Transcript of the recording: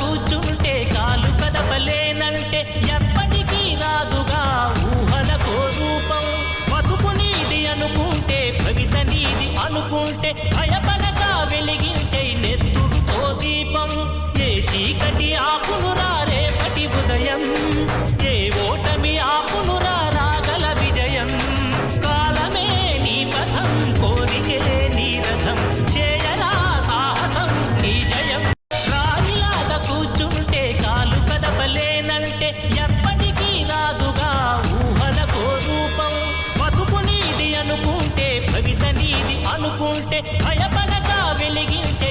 కూర్చుంటే కాలు కదపలేనంటే ఎప్పటికీ రాదుగా ఊహలకు రూపం బతుకు నీది అనుకుంటే కవిత నీది అనుకుంటే భయప ఎప్పటికీ రాదుగా ఊహలకు రూపం బతుకు నీది అనుకుంటే భవిత నీది అనుకుంటే భయపడగా వెలిగించే